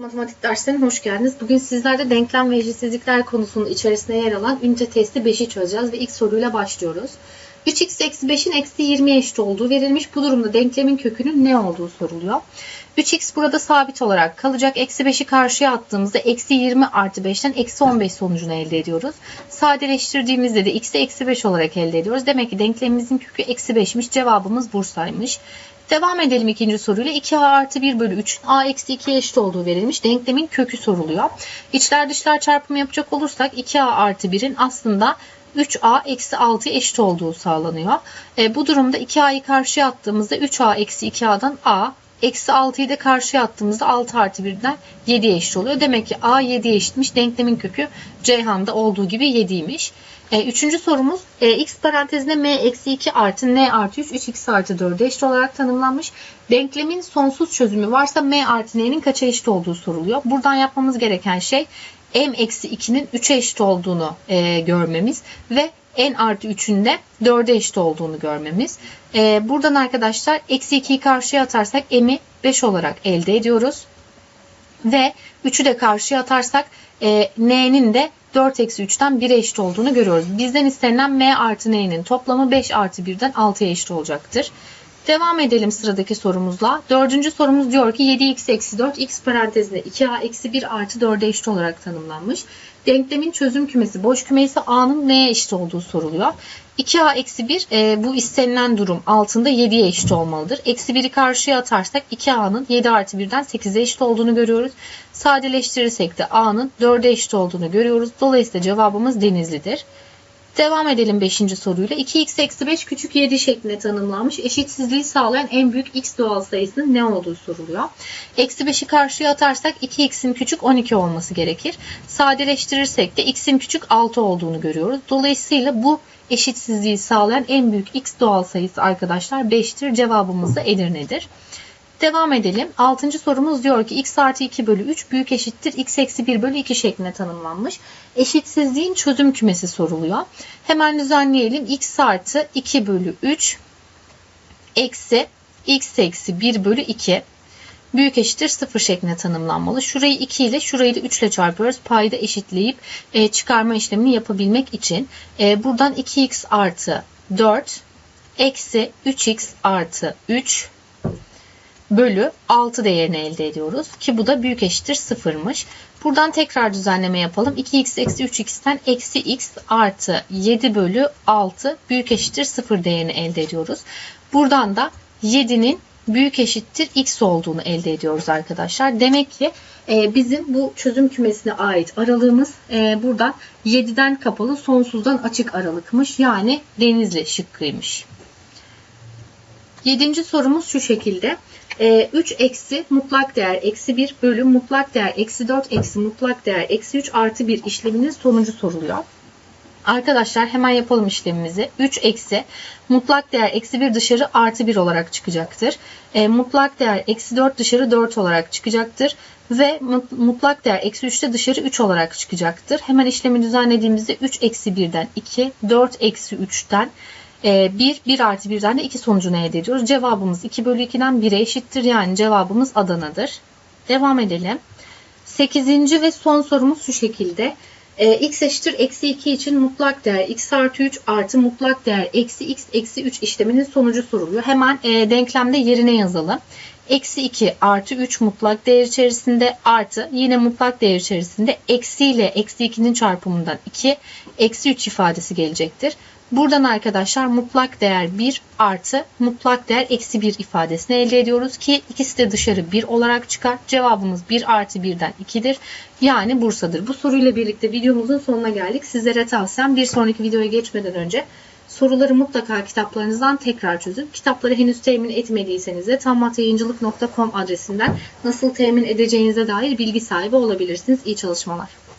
Matematik derslerine hoş geldiniz. Bugün sizlerle denklem ve eşitsizlikler konusunun içerisinde yer alan ünite testi 5'i çözeceğiz ve ilk soruyla başlıyoruz. 3x eksi 5'in eksi 20'ye eşit olduğu verilmiş. Bu durumda denklemin kökünün ne olduğu soruluyor. 3x burada sabit olarak kalacak. Eksi 5'i karşıya attığımızda eksi 20 artı 5'ten eksi 15 sonucunu elde ediyoruz. Sadeleştirdiğimizde de x'i eksi 5 olarak elde ediyoruz. Demek ki denklemimizin kökü eksi 5'miş. Cevabımız Bursa'ymış. Devam edelim ikinci soruyla. 2a artı 1 bölü 3 a eksi 2'ye eşit olduğu verilmiş. Denklemin kökü soruluyor. İçler dışlar çarpımı yapacak olursak 2a artı 1'in aslında 3a eksi 6'ya eşit olduğu sağlanıyor. E, bu durumda 2a'yı karşıya attığımızda 3a eksi 2a'dan a Eksi 6'yı da karşıya attığımızda 6 artı 1'den 7'ye eşit oluyor. Demek ki A 7'ye eşitmiş. Denklemin kökü Ceyhan'da olduğu gibi 7'ymiş. E, üçüncü sorumuz e, x parantezine m eksi 2 artı n artı 3 3x artı 4'e eşit olarak tanımlanmış. Denklemin sonsuz çözümü varsa m artı n'nin kaça eşit olduğu soruluyor. Buradan yapmamız gereken şey m eksi 2'nin 3'e eşit olduğunu e, görmemiz ve n artı 3'ün de 4'e eşit olduğunu görmemiz. E, buradan arkadaşlar eksi 2'yi karşıya atarsak m'i 5 olarak elde ediyoruz. Ve 3'ü de karşıya atarsak e, n'nin de 4 eksi 3'ten 1'e eşit olduğunu görüyoruz. Bizden istenilen m artı n'nin toplamı 5 artı 1'den 6'ya eşit olacaktır. Devam edelim sıradaki sorumuzla. Dördüncü sorumuz diyor ki 7x eksi 4 x parantezinde 2a eksi 1 artı 4'e eşit olarak tanımlanmış. Denklemin çözüm kümesi boş küme ise a'nın neye eşit olduğu soruluyor. 2a eksi 1 e, bu istenilen durum altında 7'ye eşit olmalıdır. Eksi 1'i karşıya atarsak 2a'nın 7 artı 1'den 8'e eşit olduğunu görüyoruz. Sadeleştirirsek de a'nın 4'e eşit olduğunu görüyoruz. Dolayısıyla cevabımız denizlidir. Devam edelim 5. soruyla. 2x eksi 5 küçük 7 şeklinde tanımlanmış. Eşitsizliği sağlayan en büyük x doğal sayısının ne olduğu soruluyor. Eksi 5'i karşıya atarsak 2x'in küçük 12 olması gerekir. Sadeleştirirsek de x'in küçük 6 olduğunu görüyoruz. Dolayısıyla bu eşitsizliği sağlayan en büyük x doğal sayısı arkadaşlar 5'tir. Cevabımız da Edirne'dir. Devam edelim. Altıncı sorumuz diyor ki x artı 2 bölü 3 büyük eşittir x eksi 1 bölü 2 şeklinde tanımlanmış. Eşitsizliğin çözüm kümesi soruluyor. Hemen düzenleyelim. x artı 2 bölü 3 eksi x eksi 1 bölü 2 büyük eşittir 0 şeklinde tanımlanmalı. Şurayı 2 ile şurayı da 3 ile çarpıyoruz. Payda eşitleyip e, çıkarma işlemini yapabilmek için. E, buradan 2x artı 4 eksi 3x artı 3 bölü 6 değerini elde ediyoruz. Ki bu da büyük eşittir 0'mış. Buradan tekrar düzenleme yapalım. 2x eksi 3x'ten eksi x artı 7 bölü 6 büyük eşittir 0 değerini elde ediyoruz. Buradan da 7'nin büyük eşittir x olduğunu elde ediyoruz arkadaşlar. Demek ki e, bizim bu çözüm kümesine ait aralığımız e, buradan 7'den kapalı sonsuzdan açık aralıkmış. Yani denizli şıkkıymış. Yedinci sorumuz şu şekilde. 3 ee, eksi mutlak değer eksi 1 bölü mutlak değer eksi 4 eksi mutlak değer eksi 3 artı 1 işleminin sonucu soruluyor. Arkadaşlar hemen yapalım işlemimizi. 3 eksi mutlak değer eksi 1 dışarı artı 1 olarak çıkacaktır. E, mutlak değer eksi 4 dışarı 4 olarak çıkacaktır. Ve mutlak değer eksi 3 de dışarı 3 olarak çıkacaktır. Hemen işlemi düzenlediğimizde 3 eksi 1'den 2, 4 eksi 3'ten 1, ee, 1 artı 1'den de 2 sonucunu elde ediyoruz. Cevabımız 2 bölü 2'den 1'e eşittir. Yani cevabımız Adana'dır. Devam edelim. 8. ve son sorumuz şu şekilde. E, x eşittir eksi 2 için mutlak değer x artı 3 artı mutlak değer eksi x eksi 3 işleminin sonucu soruluyor. Hemen e, denklemde yerine yazalım. Eksi 2 artı 3 mutlak değer içerisinde artı yine mutlak değer içerisinde eksi ile eksi 2'nin çarpımından 2 eksi 3 ifadesi gelecektir. Buradan arkadaşlar mutlak değer 1 artı mutlak değer eksi 1 ifadesini elde ediyoruz ki ikisi de dışarı 1 olarak çıkar. Cevabımız 1 artı 1'den 2'dir. Yani Bursa'dır. Bu soruyla birlikte videomuzun sonuna geldik. Sizlere tavsiyem bir sonraki videoya geçmeden önce soruları mutlaka kitaplarınızdan tekrar çözün. Kitapları henüz temin etmediyseniz de tammatyayıncılık.com adresinden nasıl temin edeceğinize dair bilgi sahibi olabilirsiniz. İyi çalışmalar.